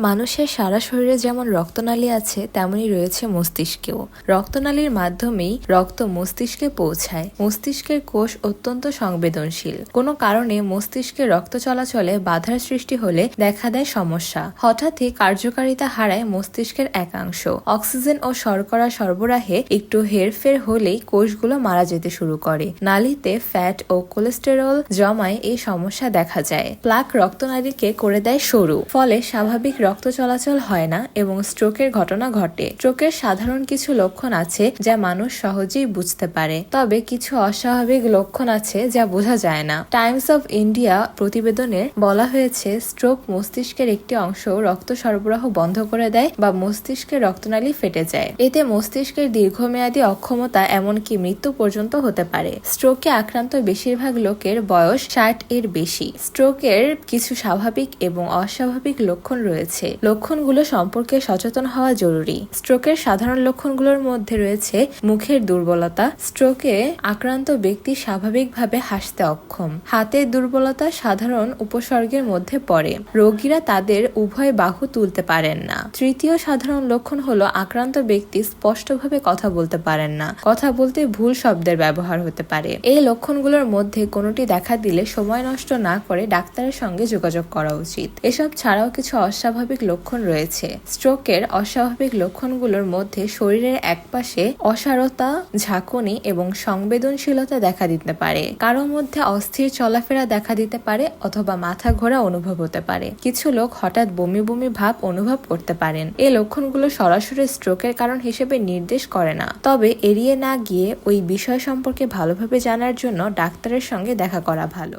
মানুষের সারা শরীরে যেমন রক্তনালী আছে, তেমনই রয়েছে মস্তিষ্কেও। রক্তনালীর মাধ্যমেই রক্ত মস্তিষ্কে পৌঁছায়। মস্তিষ্কের কোষ অত্যন্ত সংবেদনশীল। কোনো কারণে মস্তিষ্কে রক্ত চলাচলে বাধার সৃষ্টি হলে দেখা দেয় সমস্যা। হঠাৎই কার্যকারিতা হারায় মস্তিষ্কের একাংশ। অক্সিজেন ও শর্করা সরবরাহে একটু হেরফের হলেই কোষগুলো মারা যেতে শুরু করে। নালীতে ফ্যাট ও কোলেস্টেরল জমায় এই সমস্যা দেখা যায়। প্লাক রক্তনালীকে করে দেয় সরু। ফলে স্বাভাবিক রক্ত চলাচল হয় না এবং স্ট্রোকের ঘটনা ঘটে। স্ট্রোকের সাধারণ কিছু লক্ষণ আছে যা মানুষ সহজেই বুঝতে পারে। তবে কিছু অস্বাভাবিক লক্ষণ আছে যা বোঝা যায় না। টাইমস অফ ইন্ডিয়া প্রতিবেদনে বলা হয়েছে, স্ট্রোক মস্তিষ্কের একটি অংশ রক্ত সরবরাহ বন্ধ করে দেয় বা মস্তিষ্কের রক্তনালী ফেটে যায়। এতে মস্তিষ্কের দীর্ঘমেয়াদী অক্ষমতা এমনকি মৃত্যু পর্যন্ত হতে পারে। স্ট্রোকে আক্রান্ত বেশিরভাগ লোকের বয়স ষাট এর বেশি। স্ট্রোকের কিছু স্বাভাবিক এবং অস্বাভাবিক লক্ষণ রয়েছে। লক্ষণগুলো সম্পর্কে সচেতন হওয়া জরুরি। স্ট্রোকের সাধারণ লক্ষণগুলোর মধ্যে রয়েছে মুখের দুর্বলতা, স্ট্রোকে আক্রান্ত ব্যক্তি স্বাভাবিকভাবে হাসতে অক্ষম। হাতের দুর্বলতা সাধারণ উপসর্গের মধ্যে পড়ে। রোগীরা তাদের উভয় বাহু তুলতে পারেন না। তৃতীয় সাধারণ লক্ষণ হলো আক্রান্ত ব্যক্তি স্পষ্টভাবে কথা বলতে পারেন না। কথা বলতে ভুল শব্দের ব্যবহার হতে পারে। এই লক্ষণগুলোর মধ্যে কোনোটি দেখা দিলে সময় নষ্ট না করে ডাক্তারের সঙ্গে যোগাযোগ করা উচিত। এসব ছাড়াও কিছু অস্বাভাবিক লক্ষণ রয়েছে। স্ট্রোকের অস্বাভাবিক লক্ষণগুলোর মধ্যে শরীরের একপাশে অসারতা, ঝাঁকুনি এবং সংবেদনশীলতা দেখা দিতে পারে। কারও মধ্যে অস্থির চলাফেরা দেখা দিতে পারে অথবা মাথা ঘোরা অনুভব হতে পারে। কিছু লোক হঠাৎ বমি বমি ভাব অনুভব করতে পারেন। এই লক্ষণগুলো সরাসরি স্ট্রোকের কারণ হিসেবে নির্দেশ করে না। তবে এড়িয়ে না গিয়ে ওই বিষয় সম্পর্কে ভালোভাবে জানার জন্য ডাক্তারের সঙ্গে দেখা করা ভালো।